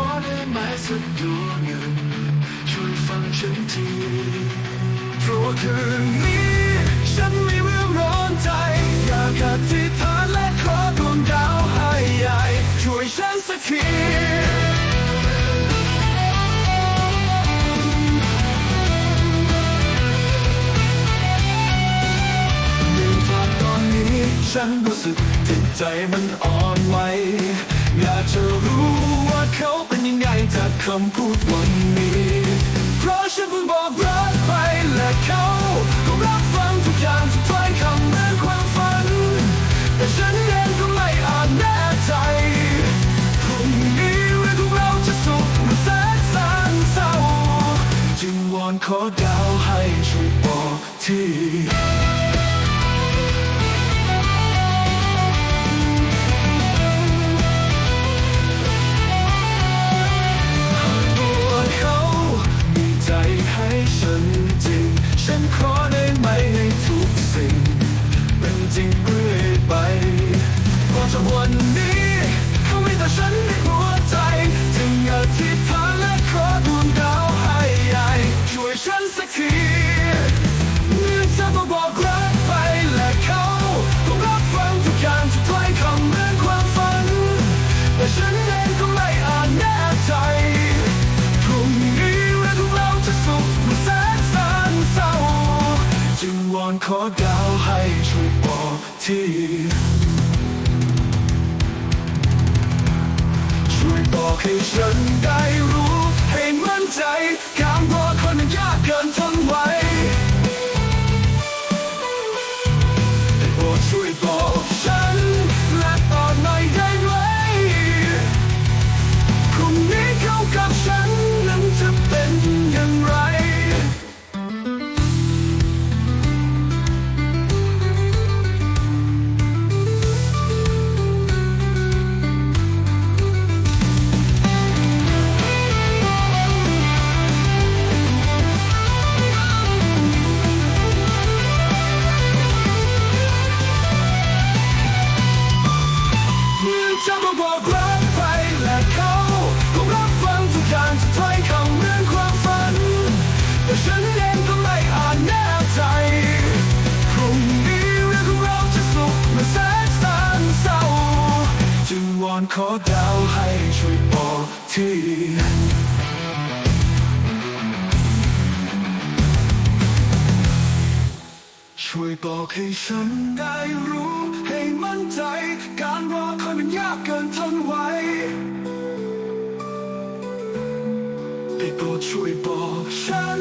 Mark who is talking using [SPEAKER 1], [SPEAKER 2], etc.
[SPEAKER 1] ขอได้ไหมสักดวงหนึ่งช่วยฟังฉันทีเพราะคืนนี้ ฉันมีเรื่องร้อนใจ อยากอธิษฐานและขอดวงดาวให้ใหญ่ช่วยฉันสักทีฉันรู้สึกจิตใจมันอ่อนไหวอยากจะรู้ เขาเป็นยังไงจากคำพูดวันนี้ เพราะฉันเพิ่งบอกรักไปและเขาก็รับฟังทุกอย่างทุกถ้อยคำเหมือนความฝัน แต่ฉันเองก็ไม่อาจแน่ใจพรุ่งนี้เรื่องของเราจะสุขหรือแสนสานเศร้าจึงวอนขอดาวให้ช่วยบอกที อนขอดาวให้ช่วยบอกทีช่วยบอกให้ฉันได้รู้ให้มั่นใจ บอกรักไปและเขาคงรับฟังทุกอย่างทุกถ้อยคำเหมือนความฝัน แต่ฉันเองก็ไม่อาจแน่ใจพรุ่งนี้เรื่องของเราจะสุขหรือแสนสานเศร้าจึงวอนขอด ช่วยบอกให้ฉันได้รู้ให้มั่นใจ การรอคอยมันยากเกินทนไหวได้โปรดช่วยบอกฉัน